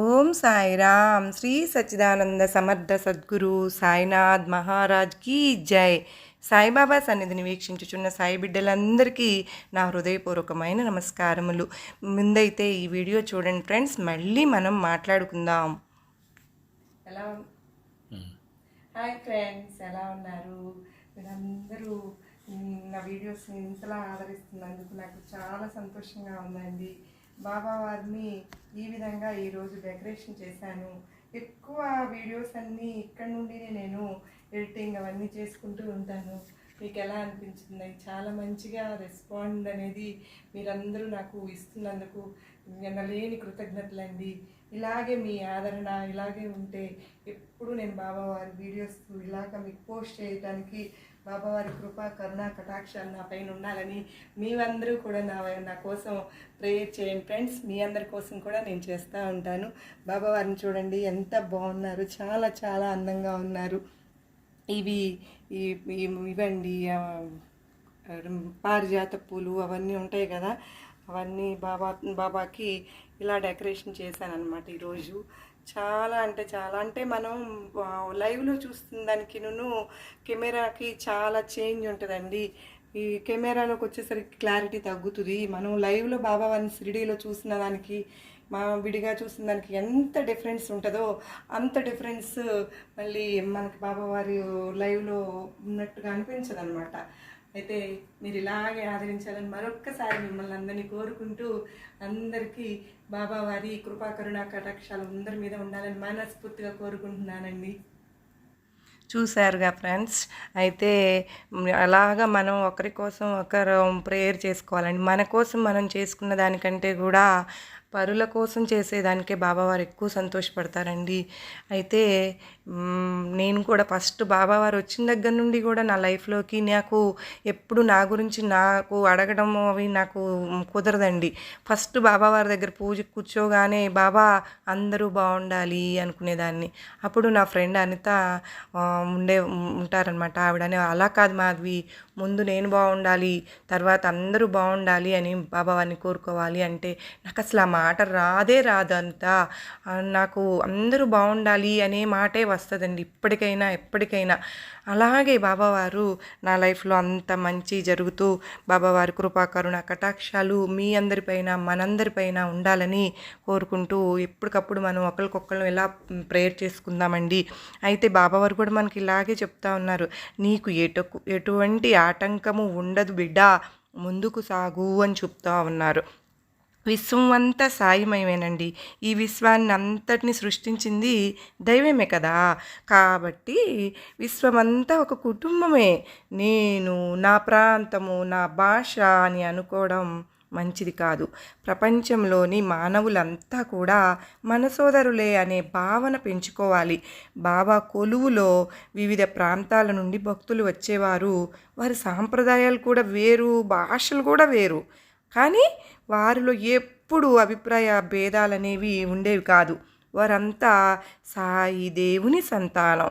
ఓం సాయిరామ్. శ్రీ సచ్చిదానంద సమర్థ సద్గురు సాయినాథ్ మహారాజ్ కీ జై. సాయిబాబా సన్నిధిని వీక్షించుచున్న సాయి బిడ్డలందరికీ నా హృదయపూర్వకమైన నమస్కారములు. ముందైతే ఈ వీడియో చూడండి ఫ్రెండ్స్ మళ్ళీ మనం మాట్లాడుకుందాం. ఎలా హాయ్ ఫ్రెండ్స్ ఎలా ఉన్నారు? మీరందరూ నా వీడియోస్ ఇంతలా ఆదరిస్తున్నందుకు నాకు చాలా సంతోషంగా ఉందండి. బాబా వారిని ఈ విధంగా ఈరోజు డెకరేషన్ చేశాను. ఎక్కువ వీడియోస్ అన్నీ ఇక్కడ నుండి నేను ఎడిటింగ్ అవన్నీ చేసుకుంటూ ఉంటాను. మీకు ఎలా అనిపించింది? చాలా మంచిగా రెస్పాండ్ అనేది మీరందరూ నాకు ఇస్తున్నందుకు లేని కృతజ్ఞతలండి. ఇలాగే మీ ఆదరణ ఇలాగే ఉంటే ఎప్పుడు నేను బాబావారి వీడియోస్ ఇలాగ మీకు పోస్ట్ చేయడానికి బాబావారి కృప కరుణ కటాక్షాలు నా పైన ఉండాలని మీవందరూ కూడా నా నా కోసం ప్రేయర్ చేయండి ఫ్రెండ్స్. మీ అందరి కోసం కూడా నేను చేస్తూ ఉంటాను. బాబావారిని చూడండి ఎంత బాగున్నారు. చాలా చాలా అందంగా ఉన్నారు. ఇవి ఈ- ఇవండి పారిజాత పూలు అవన్నీ ఉంటాయి కదా. అవన్నీ బాబా బాబాకి ఇలా డెకరేషన్ చేశాను అనమాట ఈరోజు. చాలా అంటే చాలా. అంటే మనం లైవ్లో చూస్తున్న దానికి కెమెరాకి చాలా చేంజ్ ఉంటుందండి. ఈ కెమెరాలోకి వచ్చేసరికి క్లారిటీ తగ్గుతుంది. మనం లైవ్లో బాబా వారిని షిరిడీలో చూసిన దానికి మా విడిగా చూసిన దానికి ఎంత డిఫరెన్స్ ఉంటుందో అంత డిఫరెన్స్ మళ్ళీ మనకి బాబావారి లైవ్లో ఉన్నట్టుగా అనిపించదు అనమాట అయితే మీరు ఇలాగే ఆదరించాలని మరొక్కసారి మిమ్మల్ని అందరినీ కోరుకుంటూ అందరికీ బాబావారి కృపాకరుణ కటాక్షాలు అందరి మీద ఉండాలని మనస్ఫూర్తిగా కోరుకుంటున్నానండి. చూశారుగా ఫ్రెండ్స్. అయితే అలాగ అలాగా మనం ఒకరి కోసం ఒకరు ప్రేయర్ చేసుకోవాలండి. మన కోసం మనం చేసుకున్న దానికంటే కూడా పరుల కోసం చేసేదానికే బాబావారు ఎక్కువ సంతోషపడతారండి. అయితే నేను కూడా ఫస్ట్ బాబావారు వచ్చిన దగ్గర నుండి కూడా నా లైఫ్లోకి నాకు ఎప్పుడు నా గురించి నాకు అడగడం అవి నాకు కుదరదండి. ఫస్ట్ బాబావారి దగ్గర పూజ కూర్చోగానే బాబా అందరూ బాగుండాలి అనుకునేదాన్ని. అప్పుడు నా ఫ్రెండ్ అనిత ఉండే ఉంటారనమాట ఆవిడని అలా కాదు మాధవి ముందు నేను బాగుండాలి తర్వాత అందరూ బాగుండాలి అని బాబావారిని కోరుకోవాలి అంటే నాకు అసలు ఆ మాట రాదే రాదంతా నాకు అందరూ బాగుండాలి అనే మాటే వస్తుందండి. ఇప్పటికైనా ఎప్పటికైనా. అలాగే బాబావారు నా లైఫ్లో అంత మంచి జరుగుతూ బాబావారి కృపాకరుణ కటాక్షాలు మీ అందరిపైన మనందరిపైన ఉండాలని కోరుకుంటూ ఎప్పటికప్పుడు మనం ఒకరికొకరు ఎలా ప్రేయర్ చేసుకుందామండి. అయితే బాబావారు కూడా మనకి ఇలాగే చెప్తా ఉన్నారు. నీకు ఎటు ఎటువంటి ఆటంకము ఉండదు బిడ్డ ముందుకు సాగు అని చెప్తా ఉన్నారు. విశ్వం అంతా సాయిమయమేనండి. ఈ విశ్వాన్ని అంతటిని సృష్టించింది దైవమే కదా. కాబట్టి విశ్వమంతా ఒక కుటుంబమే. నేను నా ప్రాంతము నా భాష అని అనుకోవడం మంచిది కాదు. ప్రపంచంలోని మానవులంతా కూడా మన సోదరులే అనే భావన పెంచుకోవాలి. బాబా కొలువులో వివిధ ప్రాంతాల నుండి భక్తులు వచ్చేవారు. వారి సాంప్రదాయాలు కూడా వేరు భాషలు కూడా వేరు. కానీ వారిలో ఎప్పుడు అభిప్రాయ భేదాలనేవి ఉండేవి కాదు. వారంతా సాయి దేవుని సంతానం.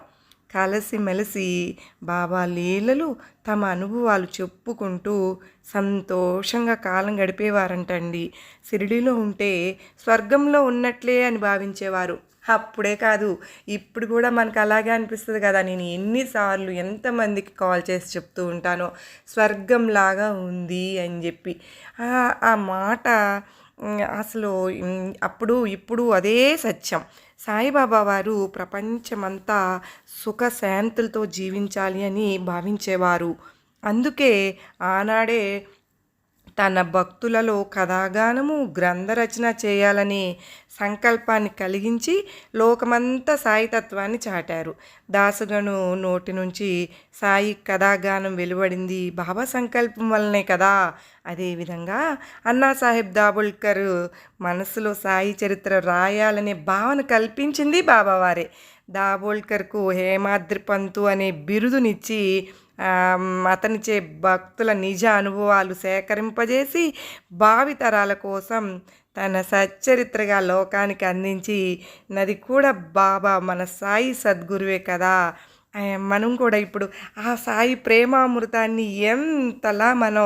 కలిసిమెలిసి బాబా లీలలు తమ అనుభవాలు చెప్పుకుంటూ సంతోషంగా కాలం గడిపేవారంటండి. షిరిడీలో ఉంటే స్వర్గంలో ఉన్నట్లే అని భావించేవారు. అప్పుడే కాదు. ఇప్పుడు కూడా మనకు అలాగే అనిపిస్తుంది కదా నేను ఎన్నిసార్లు ఎంతమందికి కాల్ చేసి చెప్తూ ఉంటానో స్వర్గంలాగా ఉంది అని చెప్పి. ఆ- మాట అసలు అప్పుడు ఇప్పుడు అదే సత్యం. సాయిబాబా వారు ప్రపంచమంతా సుఖ శాంతులతో జీవించాలి అని భావించేవారు. అందుకే ఆనాడే తన భక్తులలో కథాగానము గ్రంథరచన చేయాలనే సంకల్పాన్ని కలిగించి లోకమంతా సాయితత్వాన్ని చాటారు. దాసుగను నోటి నుంచి సాయి కథాగానం వెలువడింది. బాబా సంకల్పం వల్లనే కదా? అదేవిధంగా అన్నాసాహెబ్ దాబోల్కర్ మనసులో సాయి చరిత్ర రాయాలనే భావన కల్పించింది బాబావారే దాబోల్కర్కు హేమాద్రి పంతు అనే బిరుదునిచ్చి అతనిచే భక్తుల నిజ అనుభవాలు సేకరింపజేసి భావితరాల కోసం తన సచ్చరిత్రగా లోకానికి అందించి నది కూడా బాబా మన సాయి సద్గురువే కదా. మనం కూడా ఇప్పుడు ఆ సాయి ప్రేమామృతాన్ని ఎంతలా మనం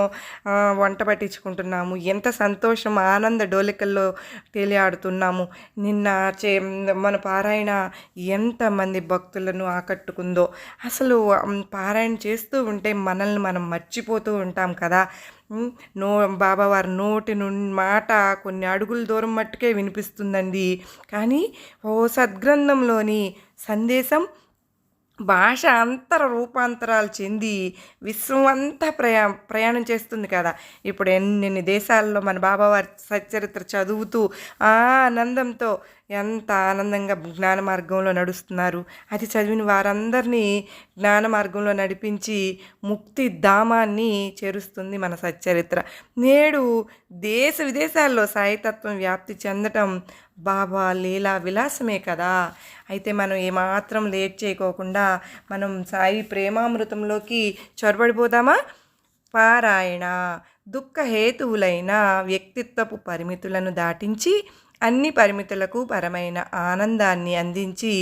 వంట పట్టించుకుంటున్నాము ఎంత సంతోషం ఆనంద డోలికల్లో తేలియాడుతున్నాము నిన్న చే మన పారాయణ ఎంతమంది భక్తులను ఆకట్టుకుందో అసలు పారాయణ చేస్తూ ఉంటే మనల్ని మనం మర్చిపోతూ ఉంటాం కదా. నో బాబావారి నోటి నుండి మాట కొన్ని అడుగుల దూరం మట్టుకే వినిపిస్తుందండి. కానీ ఓ సద్గ్రంథంలోని సందేశం భాష అంతర రూపాంతరాలు చెంది విశ్వం అంతా ప్రయా ప్రయాణం చేస్తుంది కదా. ఇప్పుడు ఎన్నెన్ని దేశాల్లో మన బాబావారి సచ్చరిత్ర చదువుతూ ఆనందంతో ఎంత ఆనందంగా జ్ఞాన మార్గంలో నడుస్తున్నారు. అది చదివిన వారందరినీ జ్ఞాన మార్గంలో నడిపించి ముక్తి ధామాన్ని చేరుస్తుంది మన సచ్చరిత్ర. నేడు దేశ విదేశాల్లో సాయితత్వం వ్యాప్తి చెందటం బాబా లీలా విలాసమే కదా. అయితే మనం ఏమాత్రం లేట్ చేయకోకుండా మనం సాయి ప్రేమామృతంలోకి చొరబడిపోదామా? పారాయణ దుఃఖ హేతువులైన వ్యక్తిత్వపు పరిమితులను దాటించి అన్ని పరిమితులకు పరమైన ఆనందాన్ని అందించి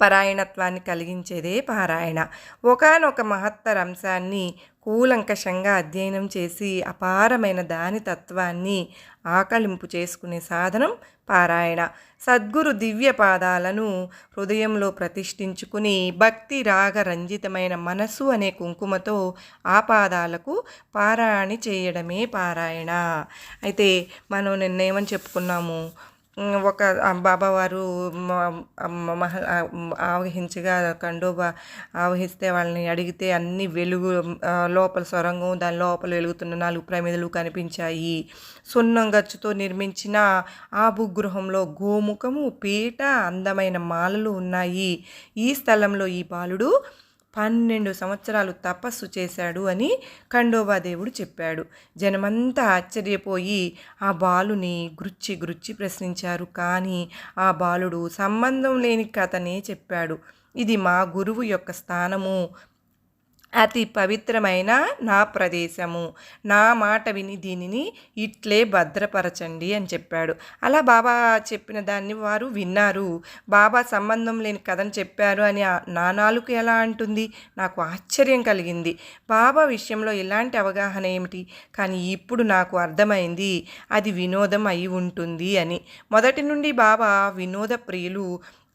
పరాయణత్వాన్ని కలిగించేదే పారాయణ. ఒకానొక మహత్తర అంశాన్ని కూలంకషంగా అధ్యయనం చేసి అపారమైన దాని తత్వాన్ని ఆకలింపు చేసుకునే సాధనం పారాయణ. సద్గురు దివ్య పాదాలను హృదయంలో ప్రతిష్ఠించుకుని భక్తి రాగ రంజితమైన మనసు అనే కుంకుమతో ఆ పాదాలకు పారాయణ చేయడమే పారాయణ. అయితే మనం నిన్నేమని చెప్పుకున్నాము. ఒక బాబావారు మహ ఆవహించగా కండోబా ఆవహిస్తే వాళ్ళని అడిగితే అన్ని వెలుగు లోపల సొరంగం దాని లోపల వెలుగుతున్న నాలుగు ప్రమిదలు కనిపించాయి. సున్నం గచ్చుతో నిర్మించిన ఆ భూగృహంలో గోముఖము పీట అందమైన మాలలు ఉన్నాయి. ఈ స్థలంలో ఈ బాలుడు పన్నెండు సంవత్సరాలు తపస్సు చేశాడు అని ఖండోబాదేవుడు చెప్పాడు. జనమంతా ఆశ్చర్యపోయి ఆ బాలుని గుచ్చి గుచ్చి ప్రశ్నించారు. కానీ ఆ బాలుడు సంబంధం లేని కథనే చెప్పాడు. ఇది మా గురువు యొక్క స్థానము. అతి పవిత్రమైన నా ప్రదేశము. నా మాట విని దీనిని ఇట్లే భద్రపరచండి అని చెప్పాడు. అలా బాబా చెప్పిన దాన్ని వారు విన్నారు. బాబా సంబంధం లేని కథను చెప్పారు అని నా నాలుగు ఎలా అంటుంది? నాకు ఆశ్చర్యం కలిగింది. బాబా విషయంలో ఎలాంటి అవగాహన ఏమిటి? కానీ ఇప్పుడు నాకు అర్థమైంది. అది వినోదం అయి ఉంటుంది అని. మొదటి నుండి బాబా వినోద ప్రియులు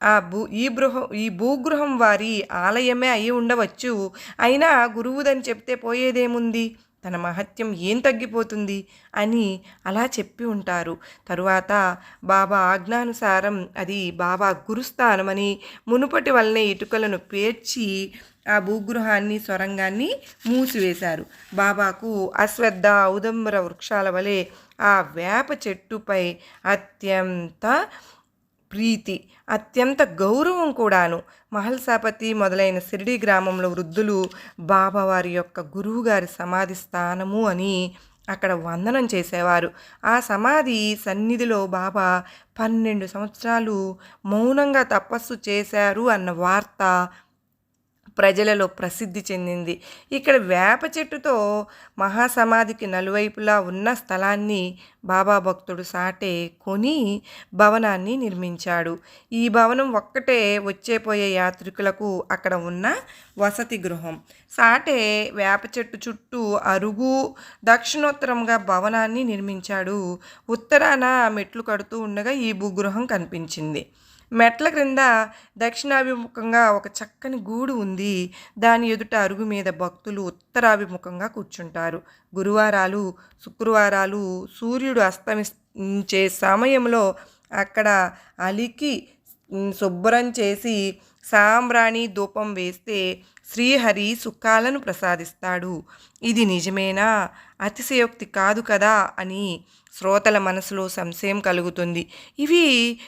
ఆ భూ ఈ గృహం ఈ భూగృహం వారి ఆలయమే అయి ఉండవచ్చు. అయినా గురువుదని చెప్తే పోయేదేముంది? తన మహత్యం ఏం తగ్గిపోతుంది? అని అలా చెప్పి ఉంటారు. తరువాత బాబా ఆజ్ఞానుసారం అది బాబా గురుస్థానమని మునుపటి వల్లనే ఇటుకలను పేర్చి ఆ భూగృహాన్ని సొరంగాన్ని మూసివేశారు. బాబాకు అశ్వద్ధ ఔదంబర వృక్షాల వలె ఆ వేప చెట్టుపై అత్యంత ప్రీతి అత్యంత గౌరవం కూడాను. మహల్సాపతి మొదలైన సిరిడి గ్రామంలో వృద్ధులు బాబావారి యొక్క గురువుగారి సమాధి స్థానము అని అక్కడ వందనం చేసేవారు. ఆ సమాధి సన్నిధిలో బాబా పన్నెండు సంవత్సరాలు మౌనంగా తపస్సు చేశారు అన్న వార్త ప్రజలలో ప్రసిద్ధి చెందింది. ఇక్కడ వేప చెట్టుతో మహాసమాధికి నలువైపులా ఉన్న స్థలాన్ని బాబా భక్తుడు సాటే కొని భవనాన్ని నిర్మించాడు. ఈ భవనం ఒక్కటే వచ్చేపోయే యాత్రికులకు అక్కడ ఉన్న వసతి గృహం. సాటే వేప చెట్టు చుట్టూ అరుగు దక్షిణోత్తరంగా భవనాన్ని నిర్మించాడు. ఉత్తరాన మెట్లు కడుతూ ఉండగా ఈ భూగృహం కనిపించింది. మెట్ల క్రింద దక్షిణాభిముఖంగా ఒక చక్కని గూడు ఉంది. దాని ఎదుట అరుగు మీద భక్తులు ఉత్తరాభిముఖంగా కూర్చుంటారు. గురువారాలు శుక్రవారాలు సూర్యుడు అస్తమించే సమయంలో అక్కడ అలికి శుభ్రం చేసి సాంబ్రాణి ధూపం వేస్తే శ్రీహరి సుఖాలను ప్రసాదిస్తాడు. ఇది నిజమేనా? అతిశయోక్తి కాదు కదా అని శ్రోతల మనసులో సంశయం కలుగుతుంది. ఇవి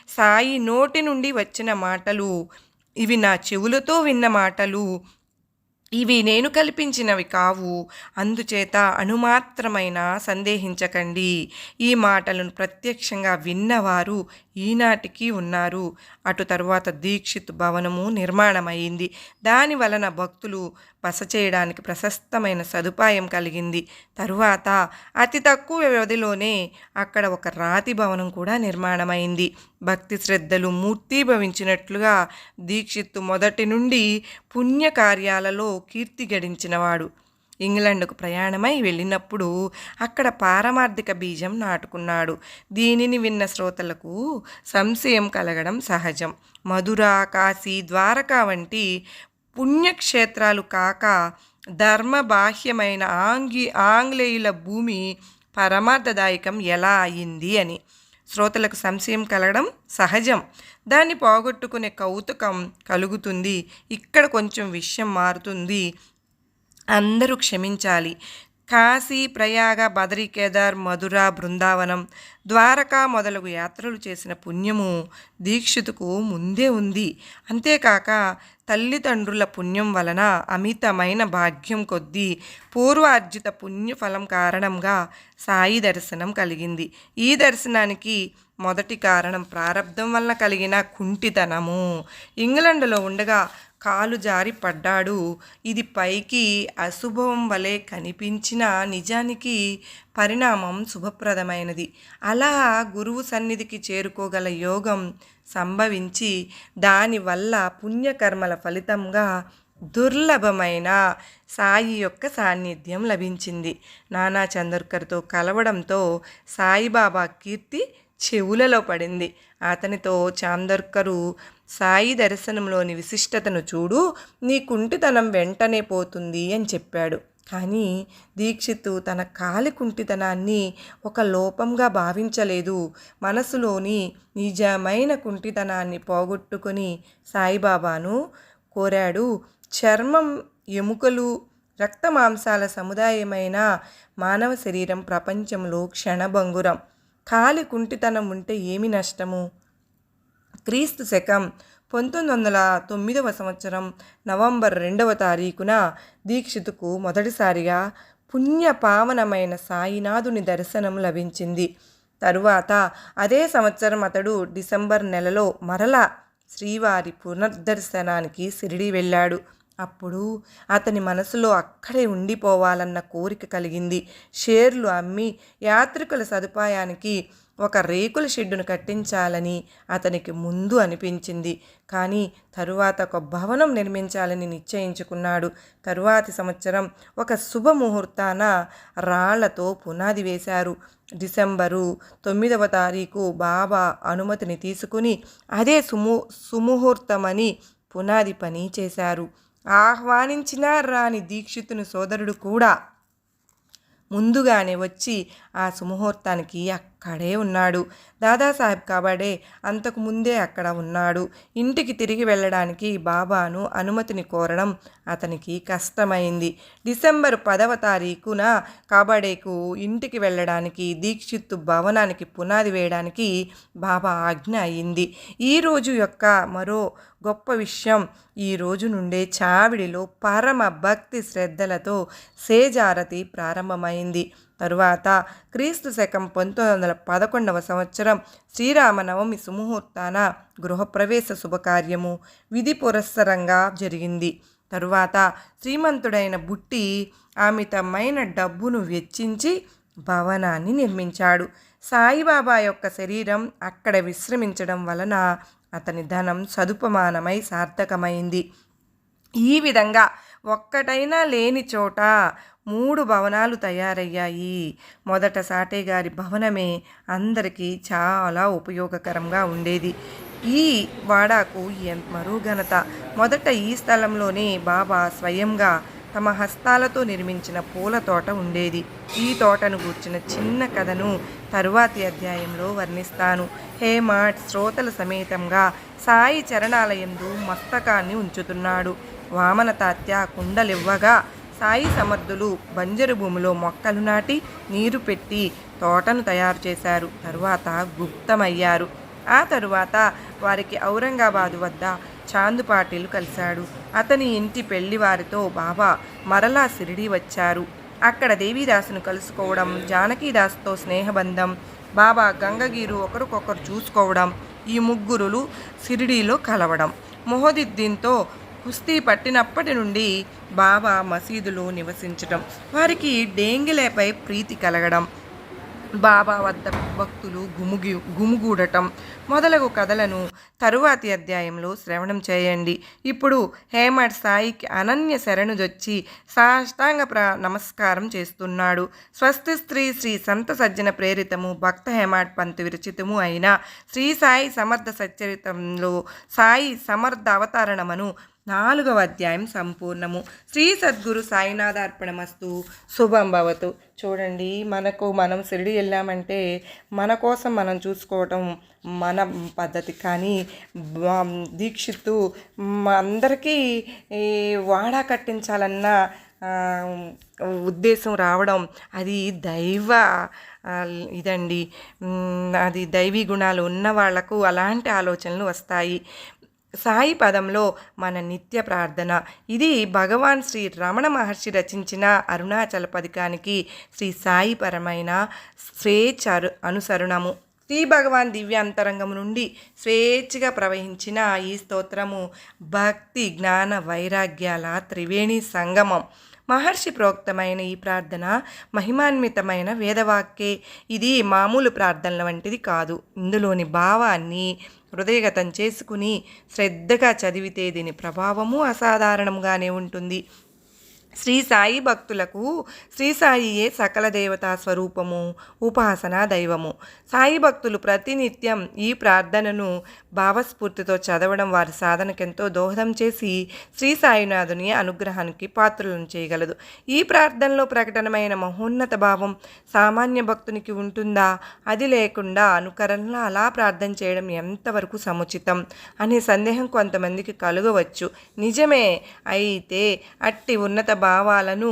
సాయి నోటి నుండి వచ్చిన మాటలు. ఇవి నా చెవులతో విన్న మాటలు. ఇవి నేను కల్పించినవి కావు. అందుచేత అణుమాత్రమైన సందేహించకండి. ఈ మాటలను ప్రత్యక్షంగా విన్నవారు ఈనాటికి ఉన్నారు. అటు తరువాత దీక్షిత్ భవనము నిర్మాణమైంది. దాని వలన భక్తులు బస చేయడానికి ప్రశస్తమైన సదుపాయం కలిగింది. తరువాత అతి తక్కువ వ్యవధిలోనే అక్కడ ఒక రాతి భవనం కూడా నిర్మాణమైంది. భక్తి శ్రద్ధలు మూర్తీభవించినట్లుగా దీక్షిత్తు మొదటి నుండి పుణ్యకార్యాలలో కీర్తి గడించినవాడు. ఇంగ్లాండ్కు ప్రయాణమై వెళ్ళినప్పుడు అక్కడ పారమార్థిక బీజం నాటుకున్నాడు. దీనిని విన్న శ్రోతలకు సంశయం కలగడం సహజం. మధుర కాశీ ద్వారకా వంటి పుణ్యక్షేత్రాలు కాక ధర్మబాహ్యమైన ఆంగి ఆంగ్లేయుల భూమి పరమార్థదాయకం ఎలా అయింది అని. శ్రోతలకు సంశయం కలగడం సహజం. దాన్ని పోగొట్టుకునే కౌతుకం కలుగుతుంది. ఇక్కడ కొంచెం విషయం మారుతుంది. అందరూ క్షమించాలి. కాశీ ప్రయాగ బదరీ కేదార్ మధుర బృందావనం ద్వారకా మొదలగు యాత్రలు చేసిన పుణ్యము దీక్షితుకు ముందే ఉంది. అంతేకాక తల్లిదండ్రుల పుణ్యం వలన అమితమైన భాగ్యం కొద్దీ పూర్వార్జిత పుణ్యఫలం కారణంగా సాయి దర్శనం కలిగింది. ఈ దర్శనానికి మొదటి కారణం ప్రారంధం వలన కలిగిన కుంటితనము. ఇంగ్లండ్లో ఉండగా కాలు జారి పడ్డాడు. ఇది పైకి అశుభం వలె కనిపించిన నిజానికి పరిణామం శుభప్రదమైనది. అలా గురువు సన్నిధికి చేరుకోగల యోగం సంభవించి దానివల్ల పుణ్యకర్మల ఫలితంగా దుర్లభమైన సాయి యొక్క సాన్నిధ్యం లభించింది. నానా చందర్కర్తో కలవడంతో సాయిబాబా కీర్తి చెవులలో పడింది. అతనితో చాందర్కరు సాయి దర్శనంలోని విశిష్టతను చూడు నీ కుంటితనం వెంటనే పోతుంది అని చెప్పాడు. కానీ దీక్షితు తన కాలి కుంటితనాన్ని ఒక లోపంగా భావించలేదు. మనసులోని నిజమైన కుంటితనాన్ని పోగొట్టుకొని సాయిబాబాను కోరాడు. చర్మం ఎముకలు రక్త మాంసాల సముదాయమైన మానవ శరీరం ప్రపంచంలో క్షణభంగురం. కాలి కుంటితనం ఉంటే ఏమి నష్టము? క్రీస్తు శకం పంతొమ్మిది వందల తొమ్మిదవ సంవత్సరం నవంబర్ రెండవ తారీఖున దీక్షితుకు మొదటిసారిగా పుణ్యపావనమైన సాయినాథుని దర్శనం లభించింది. తరువాత అదే సంవత్సరం అతడు డిసెంబర్ నెలలో మరలా శ్రీవారి పునర్దర్శనానికి సిరిడి వెళ్ళాడు. అప్పుడు అతని మనసులో అక్కడే ఉండిపోవాలన్న కోరిక కలిగింది. షేర్లు అమ్మి యాత్రికుల సదుపాయానికి ఒక రేకుల షెడ్డును కట్టించాలని అతనికి ముందు అనిపించింది. కానీ తరువాత ఒక భవనం నిర్మించాలని నిశ్చయించుకున్నాడు. తరువాతి సంవత్సరం ఒక శుభముహూర్తాన రాళ్ళతో పునాది వేశారు. డిసెంబరు తొమ్మిదవ తారీఖు బాబా అనుమతిని తీసుకుని అదే సుము సుముహూర్తమని పునాది పని చేశారు. ఆహ్వానించినా రాని దీక్షితుని సోదరుడు కూడా ముందుగానే వచ్చి ఆ సుముహూర్తానికి అక్కడే ఉన్నాడు. దాదాసాహెబ్ కాబడే అంతకు ముందే అక్కడ ఉన్నాడు. ఇంటికి తిరిగి వెళ్ళడానికి బాబాను అనుమతిని కోరడం అతనికి కష్టమైంది. డిసెంబర్ పదవ తారీఖున కాబడేకు ఇంటికి వెళ్ళడానికి దీక్షిత్తు భవనానికి పునాది వేయడానికి బాబా ఆజ్ఞ అయింది. ఈ రోజు యొక్క మరో గొప్ప విషయం ఈ రోజు నుండే చావిడిలో పరమ భక్తి శ్రద్ధలతో సేజారతి ప్రారంభమైంది. తరువాత క్రీస్తు శకం పంతొమ్మిది వందల పదకొండవ సంవత్సరం శ్రీరామనవమి సుముహూర్తాన గృహప్రవేశ శుభకార్యము విధి పురస్సరంగా జరిగింది. తరువాత శ్రీమంతుడైన బుట్టి అమితమైన డబ్బును వెచ్చించి భవనాన్ని నిర్మించాడు. సాయిబాబా యొక్క శరీరం అక్కడ విశ్రమించడం వలన అతని ధనం సదుపమానమై సార్థకమైంది. ఈ విధంగా ఒక్కటైనా లేని చోట మూడు భవనాలు తయారయ్యాయి. మొదట సాటే గారి భవనమే అందరికీ చాలా ఉపయోగకరంగా ఉండేది. ఈ వాడాకు మరో ఘనత మొదట ఈ స్థలంలోనే బాబా స్వయంగా తమ హస్తాలతో నిర్మించిన పూల తోట ఉండేది. ఈ తోటను గూర్చిన చిన్న కథను తరువాతి అధ్యాయంలో వర్ణిస్తాను. హేమాట్ శ్రోతల సమేతంగా సాయి చరణాలయందు మస్తకాన్ని ఉంచుతున్నాడు. వామన తాత్య కుండలివ్వగా సాయి సమర్థులు బంజరు భూమిలో మొక్కలు నాటి నీరు పెట్టి తోటను తయారు చేశారు. తరువాత గుప్తమయ్యారు. ఆ తరువాత వారికి ఔరంగాబాదు వద్ద చాందు పాటిల్ కలిశాడు. అతని ఇంటి పెళ్ళి వారితో బాబా మరలా సిరిడి వచ్చారు. అక్కడ దేవీదాసును కలుసుకోవడం జానకీదాస్తో స్నేహబంధం బాబా గంగగీరు ఒకరికొకరు చూసుకోవడం ఈ ముగ్గురులు సిరిడీలో కలవడం మొహదిద్దీన్తో కుస్తీ పట్టినప్పటి నుండి బాబా మసీదులో నివసించడం వారికి డేంగిలేపై ప్రీతి కలగడం బాబా వద్ద భక్తులు గుముగి గుమిగూడటం మొదలగు కథలను తరువాతి అధ్యాయంలో శ్రవణం చేయండి. ఇప్పుడు హేమడ్ సాయికి అనన్య శరణుజొచ్చి సాష్టాంగ ప్ర నమస్కారం చేస్తున్నాడు. స్వస్తి స్త్రీ శ్రీ సంత సజ్జన ప్రేరితము భక్త హేమాడ్ పంత్ విరచితము అయిన శ్రీ సాయి సమర్థ సచ్చరితంలో సాయి సమర్థ అవతరణమను నాలుగవ అధ్యాయం సంపూర్ణము. శ్రీ సద్గురు సాయినాథ అర్పణమస్తు శుభం భవతు. చూడండి మనకు మనం షిరిడి వెళ్ళామంటే మన కోసం మనం చూసుకోవటం మన పద్ధతి. కానీ దీక్షిత్తు అందరికీ వాడా కట్టించాలన్న ఉద్దేశం రావడం అది దైవ ఇదండి. అది దైవీ గుణాలు ఉన్న వాళ్ళకు అలాంటి ఆలోచనలు వస్తాయి. సాయి పదంలో మన నిత్య ప్రార్థన. ఇది భగవాన్ శ్రీ రమణ మహర్షి రచించిన అరుణాచల పథకానికి శ్రీ సాయి పరమైన స్వేచ్ఛ అరు అనుసరణము. శ్రీ భగవాన్ దివ్యాంతరంగం నుండి స్వేచ్ఛగా ప్రవహించిన ఈ స్తోత్రము భక్తి జ్ఞాన వైరాగ్యాల త్రివేణి సంగమం. మహర్షి ప్రోక్తమైన ఈ ప్రార్థన మహిమాన్వితమైన వేదవాక్యే ఇది మామూలు ప్రార్థనల వంటిది కాదు. ఇందులోని భావాన్ని హృదయగతం చేసుకుని శ్రద్ధగా చదివితే దీని ప్రభావము అసాధారణంగానే ఉంటుంది. శ్రీ సాయి భక్తులకు శ్రీ సాయియే సకల దేవతా స్వరూపము ఉపాసనా దైవము. సాయి భక్తులు ప్రతినిత్యం ఈ ప్రార్థనను భావస్ఫూర్తితో చదవడం వారి సాధనకెంతో దోహదం చేసి శ్రీ సాయినాథుని అనుగ్రహానికి పాత్రలను చేయగలదు. ఈ ప్రార్థనలో ప్రకటనమైన మహోన్నత భావం సామాన్య భక్తునికి ఉంటుందా? అది లేకుండా అనుకరణలో అలా ప్రార్థన చేయడం ఎంతవరకు సముచితం? అనే సందేహం కొంతమందికి కలుగవచ్చు. నిజమే అయితే అట్టి ఉన్నత భావాలను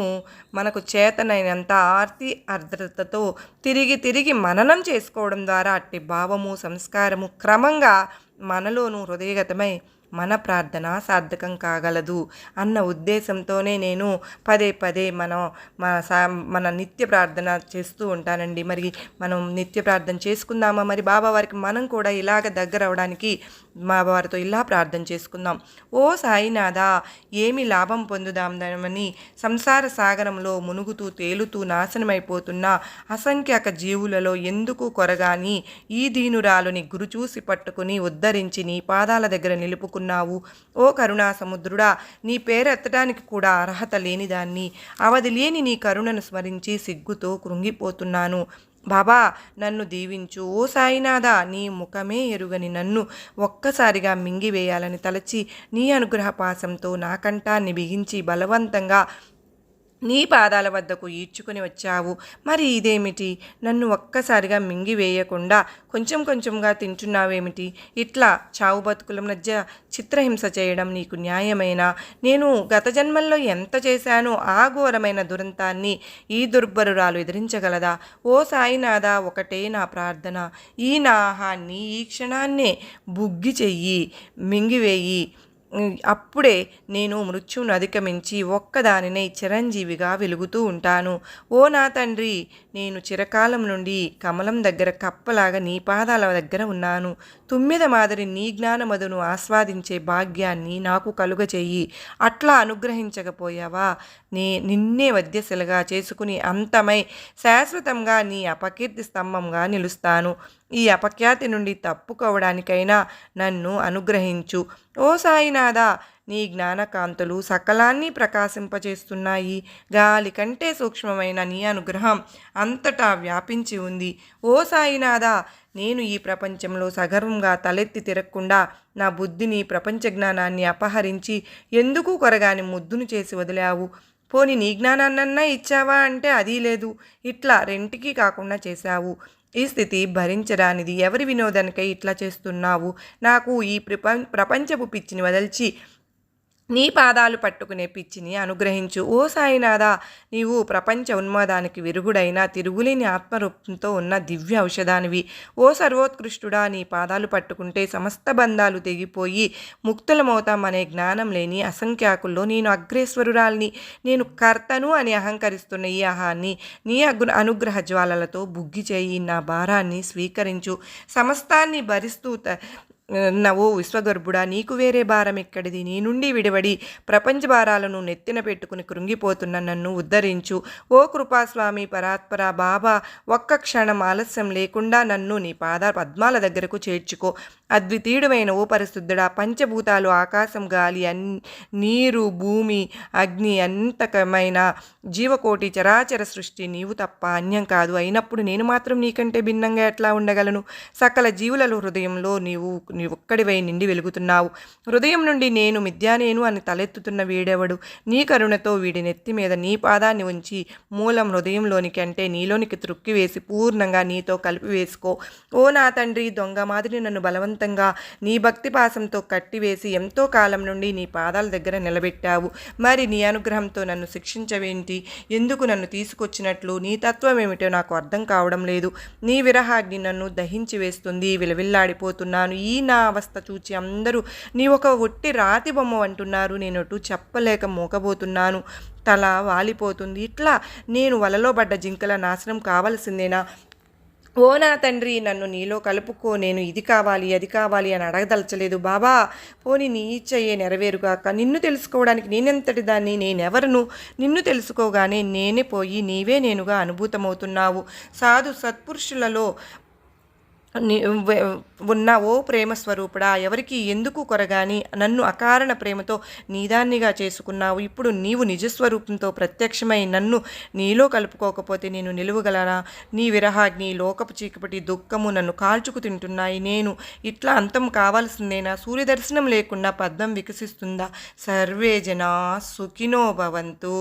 మనకు చేతనైనంత ఆర్తి ఆర్ద్రతతో తిరిగి తిరిగి మననం చేసుకోవడం ద్వారా అట్టి భావము సంస్కారము క్రమంగా మనలోనూ హృదయగతమై మన ప్రార్థన సార్థకం కాగలదు అన్న ఉద్దేశంతోనే నేను పదే పదే మనం మన సా మన నిత్య ప్రార్థన చేస్తూ ఉంటానండి. మరి మనం నిత్య ప్రార్థన చేసుకుందామా? మరి బాబావారికి మనం కూడా ఇలాగ దగ్గర అవడానికి బాబావారితో ఇలా ప్రార్థన చేసుకుందాం. ఓ సాయినాథ ఏమి లాభం పొందుదామని సంసార సాగరంలో మునుగుతూ తేలుతూ నాశనమైపోతున్న అసంఖ్యాక జీవులలో ఎందుకు కొరగాని ఈ దీనురాలుని గురు చూసి పట్టుకుని ఉద్ధరించి నీ పాదాల దగ్గర నిలుపుకున్నావు ఓ కరుణా సముద్రుడా నీ పేరెత్తడానికి కూడా అర్హత లేనిదాన్ని అవధి లేని నీ కరుణను స్మరించి సిగ్గుతో కృంగిపోతున్నాను. బాబా నన్ను దీవించు. ఓ సాయినాథ నీ ముఖమే ఎరుగని నన్ను ఒక్కసారిగా మింగివేయాలని తలచి నీ అనుగ్రహ పాశంతో నా కంఠాన్ని బిగించి బలవంతంగా నీ పాదాల వద్దకు ఈడ్చుకుని వచ్చావు. మరి ఇదేమిటి? నన్ను ఒక్కసారిగా మింగివేయకుండా కొంచెం కొంచెంగా తింటున్నావేమిటి? ఇట్లా చావు బతుకుల మధ్య చిత్రహింస చేయడం నీకు న్యాయమైనా? నేను గత జన్మల్లో ఎంత చేశానో ఆ ఘోరమైన దురంతాన్ని ఈ దుర్భరురాలు ఎదిరించగలదా? ఓ సాయినాథ ఒకటే నా ప్రార్థన. ఈ నా ఆహాన్ని ఈ క్షణాన్నే బుగ్గి చెయ్యి మింగివేయి అప్పుడే నేను మృత్యువును అధిగమించి ఒక్కదానినే చిరంజీవిగా వెలుగుతూ ఉంటాను. ఓ నా తండ్రి నేను చిరకాలం నుండి కమలం దగ్గర కప్పలాగా నీ పాదాల దగ్గర ఉన్నాను. తుమ్మిద మాదిరి నీ జ్ఞానమదును ఆస్వాదించే భాగ్యాన్ని నాకు కలుగచేయి అట్లా అనుగ్రహించకపోయావా? నే నిన్నే వద్యశిలగా చేసుకుని అంతమై శాశ్వతంగా నీ అపకీర్తి స్తంభంగా నిలుస్తాను. ఈ అపఖ్యాతి నుండి తప్పుకోవడానికైనా నన్ను అనుగ్రహించు. ఓ సాయినాథ నీ జ్ఞానకాంతులు సకలాన్ని ప్రకాశింపచేస్తున్నాయి గాలి కంటే సూక్ష్మమైన నీ అనుగ్రహం అంతటా వ్యాపించి ఉంది. ఓ సాయినాథ నేను ఈ ప్రపంచంలో సగర్వంగా తలెత్తి తిరగకుండా నా బుద్ధిని ప్రపంచ జ్ఞానాన్ని అపహరించి ఎందుకు కొరగాని ముద్దును చేసి వదిలావు? పోని నీ జ్ఞానాన్నన్నా ఇచ్చావా అంటే అదీ లేదు. ఇట్లా రెంటికి కాకుండా చేశావు. ఈ స్థితి భరించరానిది. ఎవరి వినోదానికై ఇట్లా చేస్తున్నావు? నాకు ఈ ప్రపంచపు పిచ్చిని వదల్చి నీ పాదాలు పట్టుకునే పిచ్చిని అనుగ్రహించు. ఓ సాయినాథ నీవు ప్రపంచ ఉన్మాదానికి విరుగుడైన తిరుగులేని ఆత్మరూపంతో ఉన్న దివ్య ఔషధానివి. ఓ సర్వోత్కృష్టుడా నీ పాదాలు పట్టుకుంటే సమస్త బంధాలు తెగిపోయి ముక్తులమవుతామనే జ్ఞానం లేని అసంఖ్యాకుల్లో నేను అగ్రేశ్వరురాల్ని నేను కర్తను అని అహంకరిస్తున్న ఈ అహాన్ని నీ అగ్ర అనుగ్రహ జ్వాలలతో బుగ్గి చేయి. నా భారాన్ని స్వీకరించు. సమస్తాన్ని భరిస్తూ త- నవో విశ్వగర్భుడా నీకు వేరే భారం ఎక్కడిది? నీ నుండి విడివడి ప్రపంచ భారాలను నెత్తిన పెట్టుకుని కృంగిపోతున్న నన్ను ఉద్ధరించు. ఓ కృపాస్వామి పరాత్పర బాబా ఒక్క క్షణం ఆలస్యం లేకుండా నన్ను నీ పాద పద్మాల దగ్గరకు చేర్చుకో. అద్వితీయుడమైన ఓ పరిశుద్ధుడా పంచభూతాలు ఆకాశం గాలి అన్ నీరు భూమి అగ్ని అంతకమైన జీవకోటి చరాచర సృష్టి నీవు తప్ప అన్యం కాదు. అయినప్పుడు నేను మాత్రం నీకంటే భిన్నంగా ఎట్లా ఉండగలను? సకల జీవులలో హృదయంలో నీవు నీ ఒక్కడివై నిండి వెలుగుతున్నావు. హృదయం నుండి నేను మిథ్యానేను అని తలెత్తుతున్న వీడెవడు? నీ కరుణతో వీడి నెత్తి మీద నీ పాదాన్ని ఉంచి మూలం హృదయంలోనికి అంటే నీలోనికి త్రుక్కివేసి పూర్ణంగా నీతో కలిపి వేసుకో. ఓ నా తండ్రి దొంగ మాదిరి నన్ను బలవంతంగా నీ భక్తి పాసంతో కట్టివేసి ఎంతో కాలం నుండి నీ పాదాల దగ్గర నిలబెట్టావు. మరి నీ అనుగ్రహంతో నన్ను శిక్షించవేంటి? ఎందుకు నన్ను తీసుకొచ్చినట్లు? నీ తత్వం ఏమిటో నాకు అర్థం కావడం లేదు. నీ విరహాగ్ని నన్ను దహించి వేస్తుంది. విలవిల్లాడిపోతున్నాను. ఈ నా అవస్థ చూచి అందరూ నీ ఒక ఒట్టి రాతి బొమ్మ అంటున్నారు. నేను అటు చెప్పలేక మోకబోతున్నాను. తల వాలిపోతుంది. ఇట్లా నేను వలలో పడ్డ జింకల నాశనం కావలసిందేనా? ఓ నా తండ్రి నన్ను నీలో కలుపుకో. నేను ఇది కావాలి అది కావాలి అని అడగదలచలేదు. బాబా పోని నీ ఇచ్చయ్యే నెరవేరుగాక. నిన్ను తెలుసుకోవడానికి నేనెంతటి దాన్ని? నేనెవరను? నిన్ను తెలుసుకోగానే నేనే పోయి నీవే నేనుగా అనుభూతమవుతున్నావు. సాధు సత్పురుషులలో ఉన్నావో ఉన్న ఓ ప్రేమ స్వరూపుడా ఎవరికి ఎందుకు కొరగాని నన్ను అకారణ ప్రేమతో నీదాన్నిగా చేసుకున్నావు ఇప్పుడు నీవు నిజస్వరూపంతో ప్రత్యక్షమై నన్ను నీలో కలుపుకోకపోతే నేను నిలువగలరా నీ విరహాగ్ని లోకపు చీకపటి దుఃఖము నన్ను కాల్చుకు తింటున్నాయి నేను ఇట్లా అంతం కావాల్సిందేనా? సూర్యదర్శనం లేకుండా పద్మం వికసిస్తుందా? సర్వే జనా సుఖినో భవంతు.